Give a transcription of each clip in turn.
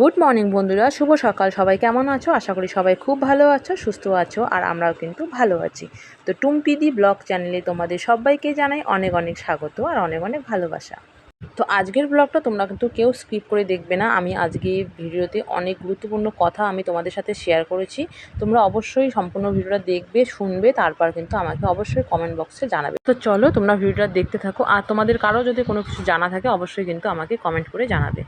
Good morning বন্ধুরা। শুভ সকাল। সবাই কেমন আছো? আশা করি সবাই খুব ভালো আছো, সুস্থ আছো, আর আমরাও কিন্তু ভালো আছি। তো টুম্পিদি ব্লগ চ্যানেলে তোমাদের সবাইকে জানাই অনেক অনেক স্বাগত আর অনেক অনেক ভালোবাসা। তো আজকের ব্লগটা তোমরা কিন্তু কেউ স্কিপ করে দেখবে না। আমি আজকে ভিডিওতে অনেক গুরুত্বপূর্ণ কথা আমি তোমাদের সাথে শেয়ার করেছি। তোমরা অবশ্যই সম্পূর্ণ ভিডিওটা দেখবে, শুনবে, তারপর কিন্তু আমাকে অবশ্যই কমেন্ট বক্সে জানাবে। তো চলো তোমরা ভিডিওটা দেখতে থাকো। আর তোমাদের কারও যদি কোনো কিছু জানা থাকে, অবশ্যই কিন্তু আমাকে কমেন্ট করে জানাবে।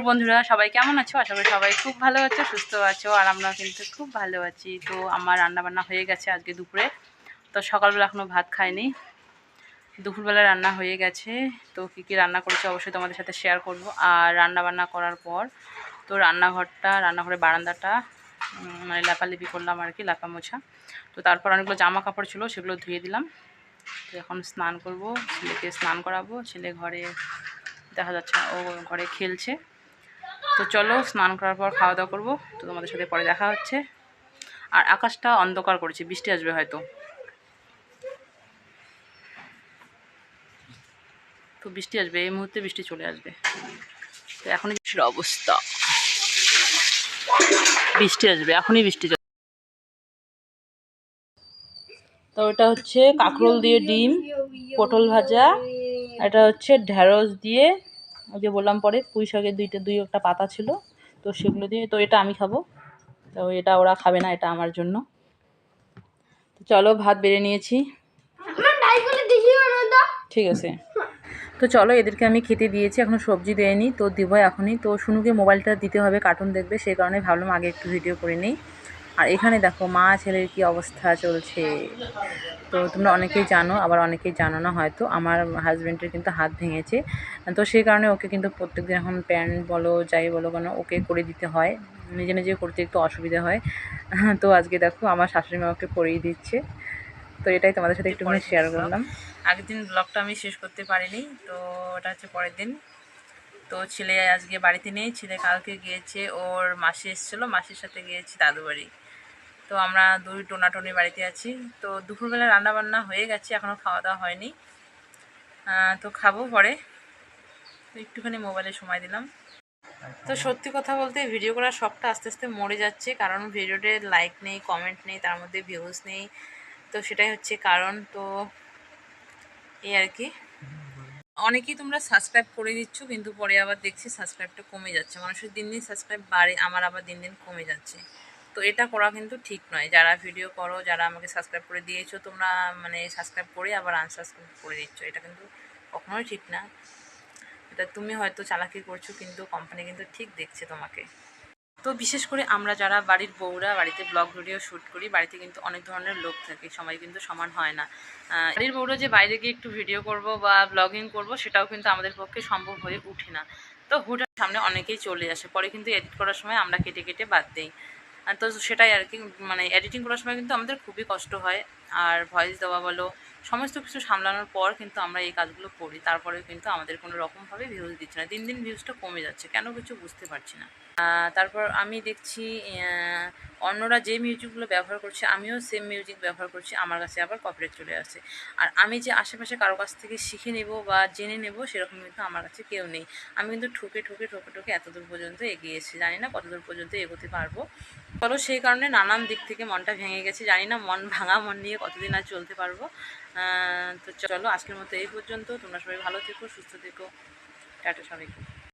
পুর বন্ধুরা, সবাই কেমন আছো? আশা করি সবাই খুব ভালো আছো, সুস্থ আছো, আর আমরা কিন্তু খুব ভালো আছি। তো আমার রান্না বান্না হয়ে গেছে আজকে দুপুরে। তো সকালবেলা এখনও ভাত খাইনি। দুপুরবেলা রান্না হয়ে গেছে। তো কী কী রান্না করেছি অবশ্যই তোমাদের সাথে শেয়ার করব। আর রান্না বান্না করার পর, তো রান্নাঘরটা, রান্নাঘরের বারান্দাটা মানে লাপালিপি করলাম আর কি লাপা মোছা তো তারপর অনেকগুলো জামা কাপড় ছিল, সেগুলো ধুয়ে দিলাম। তো এখন স্নান করব, ছেলেকে স্নান করাবো। ছেলে ঘরে, দেখা যাচ্ছে ও ঘরে খেলছে। তো চলো স্নান করার পর খাওয়া দাওয়া করব। তো তোমাদের সাথে পরে দেখা হচ্ছে। আর আকাশটা অন্ধকার করেছে, বৃষ্টি আসবে হয়তো। তো বৃষ্টি আসবে, এই মুহূর্তে বৃষ্টি চলে আসবে। তো এখনই বৃষ্টির অবস্থা। বৃষ্টি আসবে, এখনই বৃষ্টি তো এটা হচ্ছে কাঁকরোল দিয়ে ডিম, পটল ভাজা এটা হচ্ছে ঢ্যাঁড়স দিয়ে ওই যে বললাম পরে পুঁই শাকের দুইটা দুই একটা পাতা ছিল তো সেগুলো দিয়ে তো এটা আমি খাব। তো এটা ওরা খাবে না এটা আমার জন্য। তো চলো ভাত বেড়ে নিয়েছি। ঠিক আছে। তো চলো এদেরকে আমি খেতে দিয়েছি এখনও সবজি দেয়নি তো দিব এখনই। তো শুনুকে মোবাইলটা দিতে হবে কার্টুন দেখবে সেই কারণে ভাবলাম আগে একটু ভিডিও করে নিই। আর এখানে দেখো মা ছেলের কি অবস্থা চলছে। তো তোমরা অনেকেই জানো আবার অনেকেই জানো না হয়তো আমার হাজব্যান্ডের কিন্তু হাত ভেঙেছে। তো সেই কারণে ওকে কিন্তু প্রত্যেকদিন এখন প্যান্ট বলো যাই বলো কেন ওকে করে দিতে হয়। নিজে নিজে করতে একটু অসুবিধা হয়। তো আজকে দেখো আমার শাশুড়ি মা ওকে করিয়ে দিচ্ছে। তো এটাই তোমাদের সাথে একটুখানি শেয়ার করলাম। আগের দিন ব্লগটা আমি শেষ করতে পারিনি তো ওটা হচ্ছে পরের দিন। তো ছেলে আজকে বাড়িতে নেই ছেলে কালকে গিয়েছে ওর মাসি এসেছিল মাসির সাথে গিয়েছি দাদু বাড়ি তো আমরা দুই টোনাটনি বাড়িতে আছি। তো দুপুরবেলা রান্না বান্না হয়ে গেছে এখনও খাওয়া দাওয়া হয়নি তো খাব পরে। একটুখানি মোবাইলে সময় দিলাম। তো সত্যি কথা বলতে ভিডিও করার শখটা আস্তে আস্তে মরে যাচ্ছে, কারণ ভিডিওতে লাইক নেই কমেন্ট নেই, তার মধ্যে ভিউজ নেই। তো সেটাই হচ্ছে কারণ, তো এই আর কি। অনেকেই তোমরা সাবস্ক্রাইব করে দিচ্ছ কিন্তু পরে আবার দেখছি সাবস্ক্রাইবটা কমে যাচ্ছে। মানুষের দিন দিন সাবস্ক্রাইব বাড়ে, আমার আবার দিন দিন কমে যাচ্ছে। তো এটা করা কিন্তু ঠিক নয়। যারা ভিডিও করো, যারা আমাকে সাবস্ক্রাইব করে দিয়েছ, তোমরা মানে সাবস্ক্রাইব করে আবার আনসাবস্ক্রাইব করে দিচ্ছ। এটা কিন্তু কখনোই ঠিক না। এটা তুমি হয়তো চালাকি করছ, কিন্তু কোম্পানি কিন্তু ঠিক দেখছে তোমাকে। তো বিশেষ করে আমরা যারা বাড়ির বউরা, বাড়িতে ব্লগ ভিডিও শ্যুট করি, বাড়িতে কিন্তু অনেক ধরনের লোক থাকে, সবাই কিন্তু সমান হয় না। বাড়ির বউরা যে বাইরে গিয়ে একটু ভিডিও করব বা ব্লগিং করব, সেটাও কিন্তু আমাদের পক্ষে সম্ভব হয়ে ওঠে না। তো হুটার সামনে অনেকেই চলে আসে, পরে কিন্তু এডিট করার সময় আমরা কেটে কেটে বাদ দিই। তো সেটাই আর কি মানে এডিটিং করার সময় কিন্তু আমাদের খুবই কষ্ট হয়। আর ভয়েস দেওয়া বলো, সমস্ত কিছু সামলানোর পর কিন্তু আমরা এই কাজগুলো করি। তারপরেও কিন্তু আমাদের কোনো রকমভাবে ভিউজ দিচ্ছে না। দিন দিন ভিউজটা কমে যাচ্ছে, কেন কিছু বুঝতে পারছি না। তারপর আমি দেখছি অন্যরা যে মিউজিকগুলো ব্যবহার করছে, আমিও সেম মিউজিক ব্যবহার করছি, আমার কাছে আবার কপিরাইট চলে আসে। আর আমি যে আশেপাশে কারও কাছ থেকে শিখে নেব বা জেনে নেব, সেরকম কিন্তু আমার কাছে কেউ নেই। আমি কিন্তু ঠুকে ঠুকে ঠুকে ঠুকে এতদূর পর্যন্ত এগিয়েছি জানি না কতদূর পর্যন্ত এগোতে পারব। চলো সেই কারণে নানান দিক থেকে মনটা ভেঙে গেছে। জানি না মন ভাঙা, মন নিয়ে কতদিন আর চলতে পারব। তো চলো আজকের মতো এই পর্যন্ত। তোমরা সবাই ভালো থেকো, সুস্থ থেকো। টাটা সবাইকে।